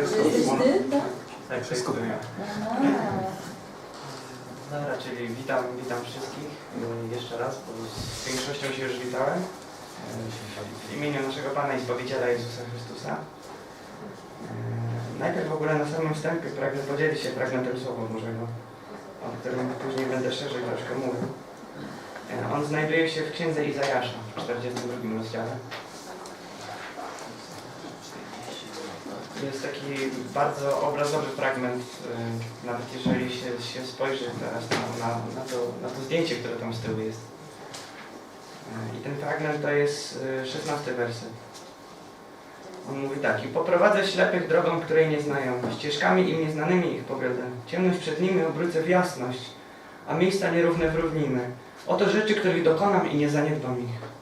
Jest To tak? Tak, wszystko wiem. Aha. Dobra, czyli witam, witam wszystkich y, jeszcze raz, bo z większością się już witałem. Y, W imieniu naszego Pana i Zbawiciela Jezusa Chrystusa. Y, Najpierw w ogóle na samym wstępie pragnę podzielić się fragmentem Słowa Bożego, o którym później będę szerzej troszkę mówił. Y, On znajduje się w Księdze Izajasza w 42 rozdziale. Jest taki bardzo obrazowy fragment, y, nawet jeżeli się, się spojrzy teraz na, na, na, to, na to zdjęcie, które tam z tyłu jest. Y, I ten fragment to jest y, 16 werset. On mówi tak, i poprowadzę ślepych drogą, której nie znają, ścieżkami im nieznanymi ich powiodę. Ciemność przed nimi obrócę w jasność, a miejsca nierówne w równiny. Oto rzeczy, których dokonam i nie zaniedbam ich.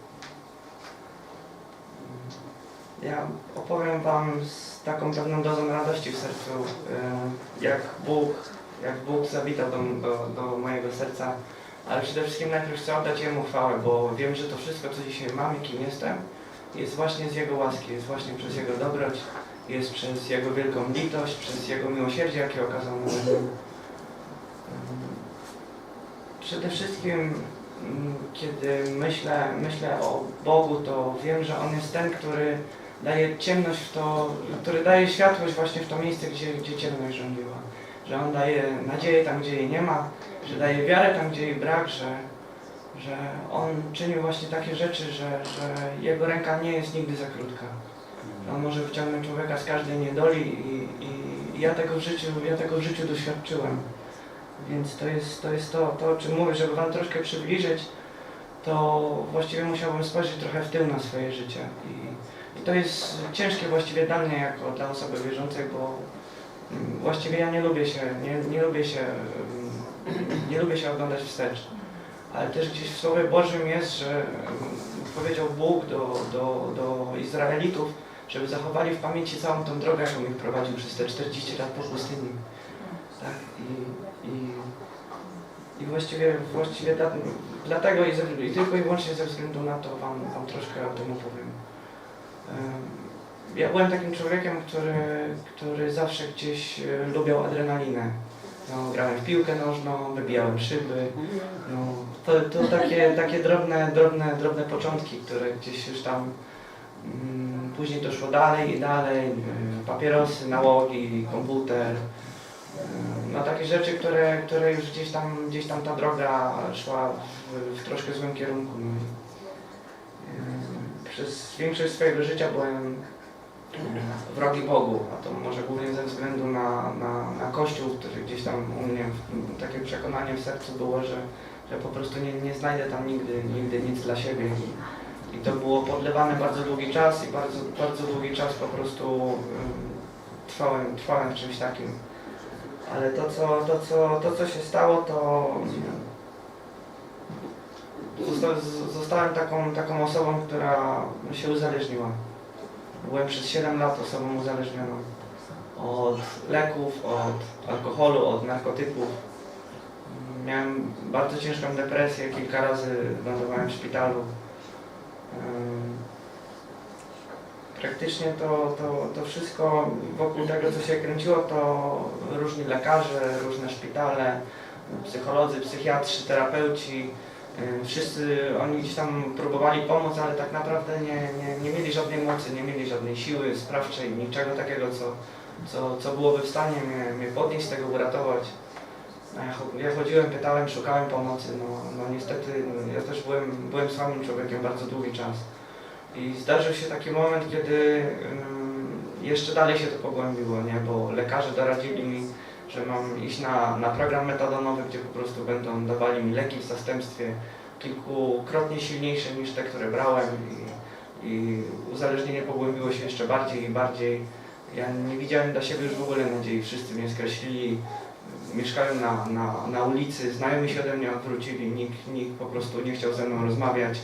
Ja opowiem Wam z taką pewną dozą radości w sercu, e, jak Bóg, jak Bóg zawitał do, do, do mojego serca, ale przede wszystkim najpierw chcę oddać Jemu chwałę, bo wiem, że to wszystko, co dzisiaj mam i kim jestem, jest właśnie z Jego łaski, jest właśnie przez Jego dobroć, jest przez Jego wielką litość, przez Jego miłosierdzie, jakie okazał nam. Przede wszystkim, mm, kiedy myślę, myślę o Bogu, to wiem, że On jest ten, który daje ciemność w to, który daje światłość właśnie w to miejsce, gdzie, gdzie ciemność rządziła. Że On daje nadzieję tam, gdzie jej nie ma, że daje wiarę tam, gdzie jej brak, że, że On czynił właśnie takie rzeczy, że, że Jego ręka nie jest nigdy za krótka. On może wyciągnąć człowieka z każdej niedoli i, i ja tego w życiu, ja tego w życiu doświadczyłem. Więc to jest to, jest to, to o czym mówię, żeby Wam troszkę przybliżyć, to właściwie musiałbym spojrzeć trochę w tył na swoje życie. I to jest ciężkie właściwie dla mnie jako dla osoby wierzącej, bo mm, właściwie ja nie lubię się, nie, nie lubię się, mm, nie lubię się oglądać wstecz. Ale też gdzieś w Słowie Bożym jest, że mm, powiedział Bóg do, do, do Izraelitów, żeby zachowali w pamięci całą tą drogę, jaką ich prowadził przez te 40 lat po pustyni. Tak? I, i, i właściwie, właściwie dla, dlatego i, ze, i tylko i wyłącznie ze względu na to wam, wam troszkę o tym opowiem. Ja byłem takim człowiekiem, który, który zawsze gdzieś e, lubiał adrenalinę. No, grałem w piłkę nożną, wybijałem szyby. No, to, to takie, takie drobne, drobne, drobne początki, które gdzieś już tam mm, później to szło dalej i dalej. y, Papierosy, nałogi, komputer. y, No takie rzeczy, które, które już gdzieś tam, gdzieś tam ta droga szła w, w troszkę złym kierunku. No. Przez większość swojego życia byłem wrogi Bogu, a to może głównie ze względu na, na, na Kościół, który gdzieś tam u mnie, takie przekonanie w sercu było, że, że po prostu nie, nie znajdę tam nigdy, nigdy nic dla siebie. I, i to było podlewane bardzo długi czas i bardzo, bardzo długi czas po prostu y, trwałem, trwałem w czymś takim. Ale to co, to, co, to, co się stało, to zostałem taką, taką osobą, która się uzależniła. Byłem przez 7 lat osobą uzależnioną od leków, od alkoholu, od narkotyków. Miałem bardzo ciężką depresję, kilka razy lądowałem w szpitalu. Praktycznie to, to, to wszystko wokół tego, co się kręciło, to różni lekarze, różne szpitale, psycholodzy, psychiatrzy, terapeuci. Ym, Wszyscy oni gdzieś tam próbowali pomóc, ale tak naprawdę nie, nie, nie mieli żadnej mocy, nie mieli żadnej siły sprawczej, niczego takiego, co, co, co byłoby w stanie mnie, mnie podnieść z tego, uratować. Ja, cho- ja chodziłem, pytałem, szukałem pomocy. No, no niestety no, ja też byłem, byłem słabym człowiekiem bardzo długi czas. I zdarzył się taki moment, kiedy jeszcze dalej się to pogłębiło, nie? bo lekarze doradzili mi, że mam iść na, na program metadonowy, gdzie po prostu będą dawali mi leki w zastępstwie kilkukrotnie silniejsze niż te, które brałem i, i uzależnienie pogłębiło się jeszcze bardziej i bardziej. Ja nie widziałem dla siebie już w ogóle nadziei, wszyscy mnie skreślili, mieszkałem na, na, na ulicy, znajomi się ode mnie odwrócili, nikt, nikt po prostu nie chciał ze mną rozmawiać.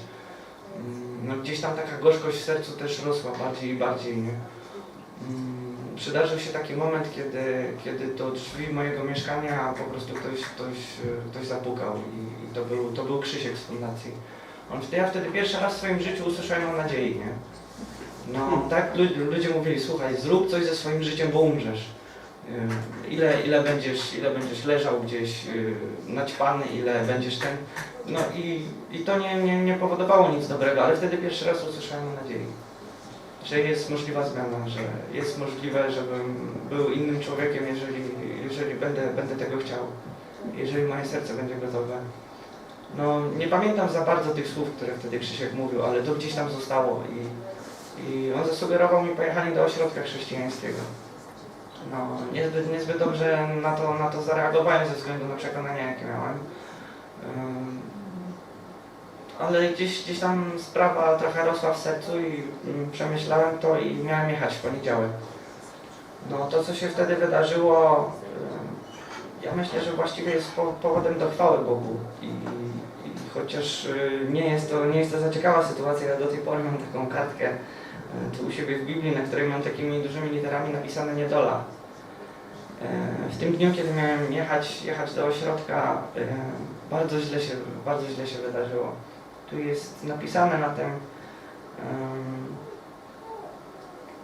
Mm, No gdzieś tam taka gorzkość w sercu też rosła bardziej i bardziej, nie? Przydarzył się taki moment, kiedy, kiedy do drzwi mojego mieszkania po prostu ktoś, ktoś, ktoś zapukał i, to, był, to był Krzysiek z fundacji. On, wtedy- ja wtedy pierwszy raz w swoim życiu usłyszałem o nadziei, nie? No tak lu- ludzie mówili, słuchaj, zrób coś ze swoim życiem, bo umrzesz. Yy, Ile, ile, będziesz, ile będziesz leżał gdzieś yy, naćpany, ile będziesz ten. No i, i to nie, nie, nie powodowało nic dobrego, ale wtedy pierwszy raz usłyszałem o nadziei. Że jest możliwa zmiana, że jest możliwe, żebym był innym człowiekiem, jeżeli, jeżeli będę, będę tego chciał. Jeżeli moje serce będzie gotowe. No nie pamiętam za bardzo tych słów, które wtedy Krzysiek mówił, ale to gdzieś tam zostało i, i on zasugerował mi pojechanie do ośrodka chrześcijańskiego. No, niezbyt, niezbyt dobrze na to, na to zareagowałem ze względu na przekonania, jakie miałem. Ale gdzieś, gdzieś tam sprawa trochę rosła w sercu i mm, przemyślałem to i miałem jechać w poniedziałek. No to, co się wtedy wydarzyło, ja myślę, że właściwie jest po, powodem do chwały Bogu. I, i chociaż y, nie jest, to, nie jest to za ciekawa sytuacja, ja do tej pory mam taką kartkę y, tu u siebie w Biblii, na której mam takimi dużymi literami napisane niedola. Y, W tym dniu, kiedy miałem jechać, jechać do ośrodka, bardzo źle się, bardzo źle się wydarzyło. Tu jest napisane na tym, ym,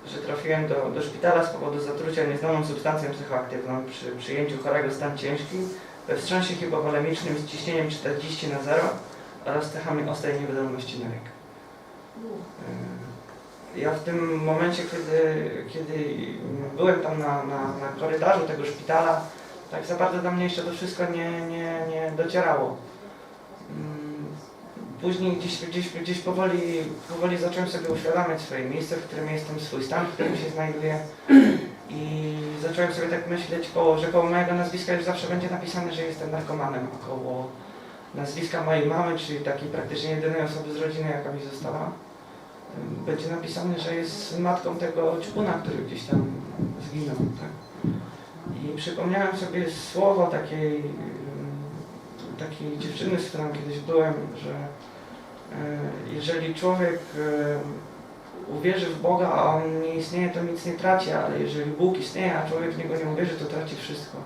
że trafiłem do, do szpitala z powodu zatrucia nieznaną substancją psychoaktywną przy przyjęciu chorego stan ciężki we wstrząsie hipowolemicznym z ciśnieniem 40 na 0 oraz cechami ostrej niewydolności nerek. Ja w tym momencie, kiedy, kiedy byłem tam na, na, na korytarzu tego szpitala, tak za bardzo do mnie jeszcze to wszystko nie, nie, nie docierało. Później gdzieś, gdzieś, gdzieś powoli, powoli zacząłem sobie uświadamiać swoje miejsce, w którym jestem, swój stan, w którym się znajduję. I zacząłem sobie tak myśleć, koło, że koło mojego nazwiska już zawsze będzie napisane, że jestem narkomanem, a koło nazwiska mojej mamy, czyli takiej praktycznie jedynej osoby z rodziny, jaka mi została, będzie napisane, że jest matką tego ćpuna, który gdzieś tam zginął. Tak? I przypomniałem sobie słowo takiej, takiej dziewczyny, z którą kiedyś byłem, że jeżeli człowiek y, uwierzy w Boga, a On nie istnieje, to nic nie traci, ale jeżeli Bóg istnieje, a człowiek w Niego nie uwierzy, to traci wszystko.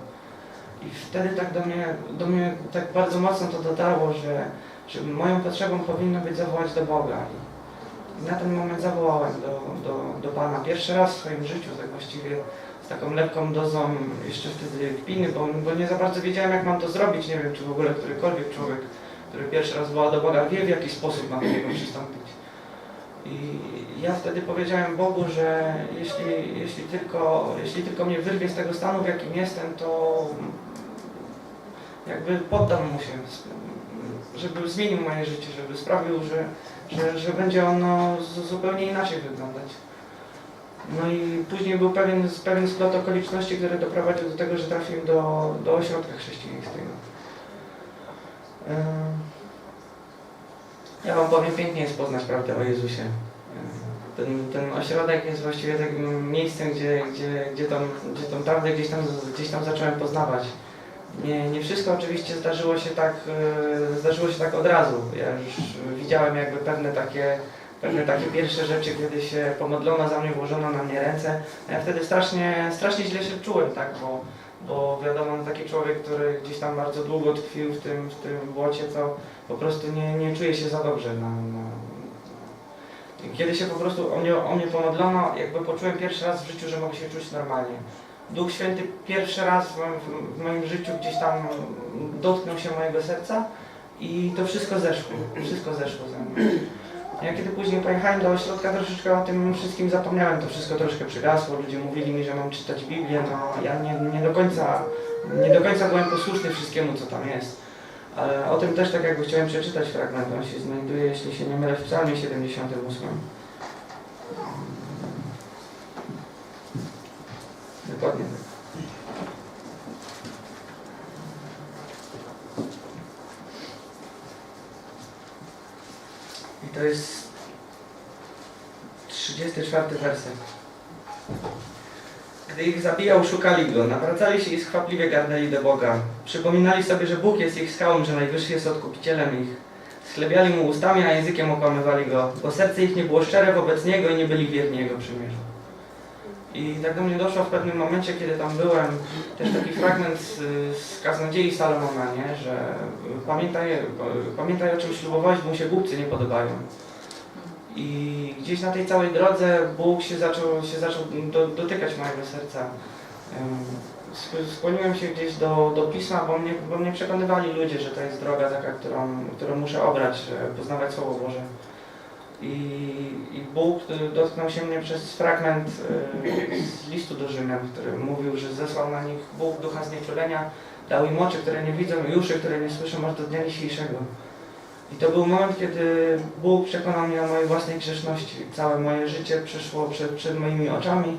I wtedy tak do mnie, do mnie tak bardzo mocno to dotarło, że, że moją potrzebą powinno być zawołać do Boga. I na ten moment zawołałem do, do, do Pana pierwszy raz w swoim życiu, tak właściwie z taką lekką dozą jeszcze wtedy kpiny, bo, bo nie za bardzo wiedziałem jak mam to zrobić. Nie wiem, czy w ogóle którykolwiek człowiek, który pierwszy raz woła do Boga, wie w jaki sposób ma do Niego przystąpić. I ja wtedy powiedziałem Bogu, że jeśli, jeśli, tylko, jeśli tylko mnie wyrwie z tego stanu, w jakim jestem, to jakby poddam mu się, żeby zmienił moje życie, żeby sprawił, że, że, że będzie ono zupełnie inaczej wyglądać. No i później był pewien, pewien splot okoliczności, który doprowadził do tego, że trafiłem do, do ośrodka chrześcijańskiego. Ja Wam powiem, pięknie jest poznać prawdę o Jezusie. Ten, ten ośrodek jest właściwie takim miejscem, gdzie, gdzie, gdzie, tą, gdzie tą prawdę gdzieś tam, gdzieś tam zacząłem poznawać. Nie, nie wszystko oczywiście zdarzyło się tak, e, zdarzyło się tak od razu. Ja już widziałem jakby pewne takie, pewne takie pierwsze rzeczy, kiedy się pomodlono za mnie, włożono na mnie ręce. Ja wtedy strasznie, strasznie źle się czułem, tak, bo, bo wiadomo, no taki człowiek, który gdzieś tam bardzo długo tkwił w tym, w tym błocie, to po prostu nie, nie czuje się za dobrze. Na, na... Kiedy się po prostu o mnie, o mnie pomodlono, jakby poczułem pierwszy raz w życiu, że mogę się czuć normalnie. Duch Święty pierwszy raz w moim, w moim życiu gdzieś tam dotknął się mojego serca i to wszystko zeszło, wszystko zeszło ze mną. Ja kiedy później pojechałem do ośrodka, troszeczkę o tym wszystkim zapomniałem, to wszystko troszkę przygasło, ludzie mówili mi, że mam czytać Biblię, no ja nie, nie, do końca, nie do końca byłem posłuszny wszystkiemu, co tam jest. Ale o tym też tak jakby chciałem przeczytać fragment, on się znajduje, jeśli się nie mylę, w psalmie 78. Dokładnie tak. I to jest 34 werset. Gdy ich zabijał, szukali go, nawracali się i skwapliwie garnęli do Boga. Przypominali sobie, że Bóg jest ich skałą, że Najwyższy jest odkupicielem ich. Schlebiali mu ustami, a językiem okłamywali go, bo serce ich nie było szczere wobec Niego i nie byli wierni Jego przymierzu. I tak do mnie doszło w pewnym momencie, kiedy tam byłem, też taki fragment z, z kaznodziei Salomona, nie? że pamiętaj, pamiętaj o czym ślubowałeś, bo mu się głupcy nie podobają. I gdzieś na tej całej drodze Bóg się zaczął, się zaczął do, dotykać mojego serca. Em, sk- Skłoniłem się gdzieś do, do pisma, bo mnie, bo mnie przekonywali ludzie, że to jest droga taka, którą, którą muszę obrać, że poznawać Słowo Boże. I, I Bóg y, dotknął się mnie przez fragment y, z listu do Rzymian, który mówił, że zesłał na nich Bóg ducha znieczulenia, dał im oczy, które nie widzą i uszy, które nie słyszą aż do dnia dzisiejszego. I to był moment, kiedy Bóg przekonał mnie o mojej własnej grzeszności. Całe moje życie przeszło przed, przed moimi oczami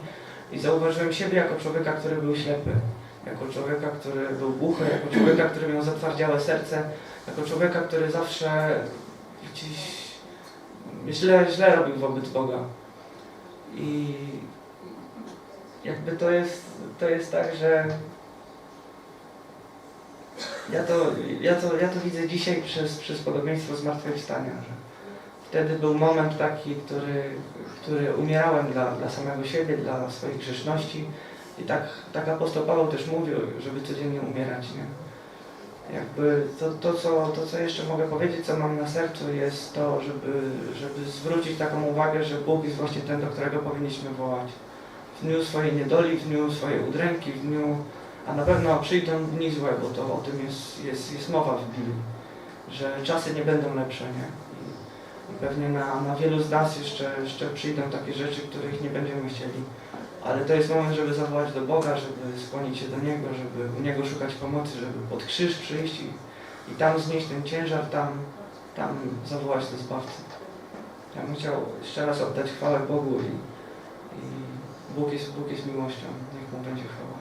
i zauważyłem siebie jako człowieka, który był ślepy. Jako człowieka, który był głuchy, jako człowieka, który miał zatwardziałe serce, jako człowieka, który zawsze gdzieś źle, źle robił wobec Boga. I jakby to jest, to jest tak, że ja to, ja to, ja to widzę dzisiaj przez, przez podobieństwo zmartwychwstania, że wtedy był moment taki, który, który umierałem dla, dla samego siebie, dla swojej grzeszności i tak, tak apostoł Paweł też mówił, żeby codziennie umierać, nie? Jakby to, to, co, to, co jeszcze mogę powiedzieć, co mam na sercu, jest to, żeby, żeby zwrócić taką uwagę, że Bóg jest właśnie ten, do którego powinniśmy wołać. W dniu swojej niedoli, w dniu swojej udręki, w dniu, a na pewno przyjdą dni złe, bo to o tym jest, jest, jest mowa w Biblii, że czasy nie będą lepsze, nie? I pewnie na, na wielu z nas jeszcze, jeszcze przyjdą takie rzeczy, których nie będziemy chcieli. Ale to jest moment, żeby zawołać do Boga, żeby skłonić się do Niego, żeby u Niego szukać pomocy, żeby pod krzyż przyjść i, i tam znieść ten ciężar, tam, tam zawołać do Zbawcy. Ja bym chciał jeszcze raz oddać chwałę Bogu i, i Bóg, jest, Bóg jest miłością. Niech Mu będzie chwała.